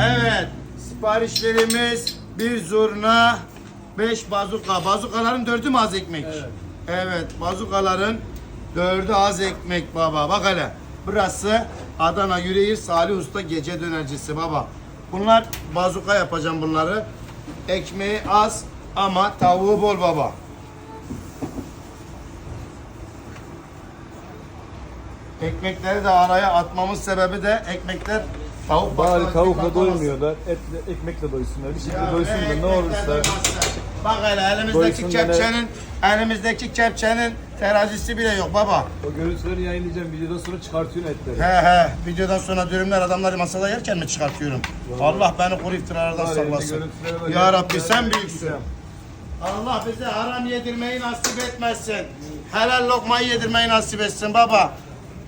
Evet. Siparişlerimiz bir zurna, beş bazuka. Bazukaların dördü mü az ekmek? Evet. Evet. Bazukaların dördü az ekmek baba. Bak hele. Burası Adana Yüreğir Salih Usta gece dönercisi baba. Bunlar bazuka yapacağım bunları. Ekmeği az ama tavuğu bol baba. Ekmekleri de araya atmamın sebebi de ekmekler tavuk Bari tavukla doymuyorlar, etle, ekmekle doysunlar. Bir şekilde Ya doysun da ne olursa. Bak hele elimizdeki Doysun da ne- kepçenin elimizdeki kepçenin terazisi bile yok baba. O görüntüleri yayınlayacağım. Videodan sonra çıkartıyorum etleri. He he videodan sonra dürümler adamları masada yerken mi çıkartıyorum? Allah beni koru iftiralardan Var, sallasın. var. Ya Rabbi sen büyüksün. Allah bize haram yedirmeyi nasip etmesin. Helal lokmayı yedirmeyi nasip etsin baba.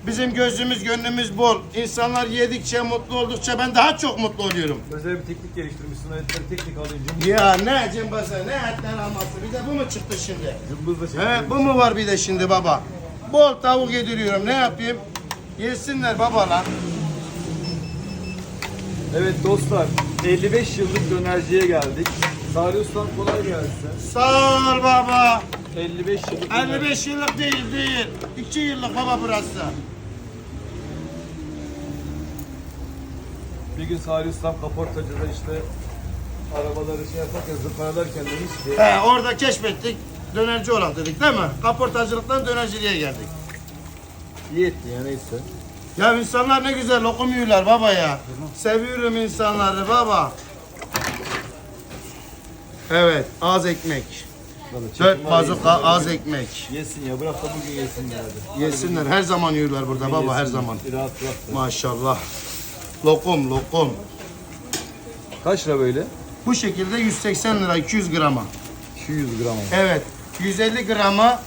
Bizim gözümüz gönlümüz bol. İnsanlar yedikçe mutlu oldukça ben daha çok mutlu oluyorum. Özel bir teknik geliştirmişsin. Etleri teknik alınca Ya ne cımbızı ne etler alması bir de bu mu çıktı şimdi? cımbızla He, çekiyor. bu mu var bir de şimdi baba? Bol tavuk yediriyorum ne yapayım? Yesinler baba lan. Evet dostlar, 55 yıllık dönerciye geldik. Salih Ustam kolay gelsin. Sağ ol baba. 55 yıllık dönerci. 55 yıllık değil değil. 2 yıllık baba burası. Bir gün Salih Ustam kaportacıda işte arabaları şey yaparken zıparalarken demiş ki He, orada keşfettik. Dönerci olan dedik değil mi? Kaportacılıktan dönerciliğe geldik. iyi etti ya neyse. Ya insanlar ne güzel lokum yiyorlar baba ya. Seviyorum insanları baba. Evet az ekmek. Vallahi çekim Dört var, bazuka az ekmek. Yesin ya bırak da bugün yesinler hadi. Yesinler her zaman yiyorlar burada baba her Yesinler. zaman. Rahat bırak da. Maşallah. Lokum lokum. Kaç lira böyle? Bu şekilde 180 lira 200 grama. 200 gram. Evet 150 gramı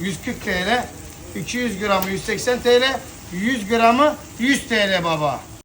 140 TL. 200 gramı 180 TL. 100 gramı 100 TL baba.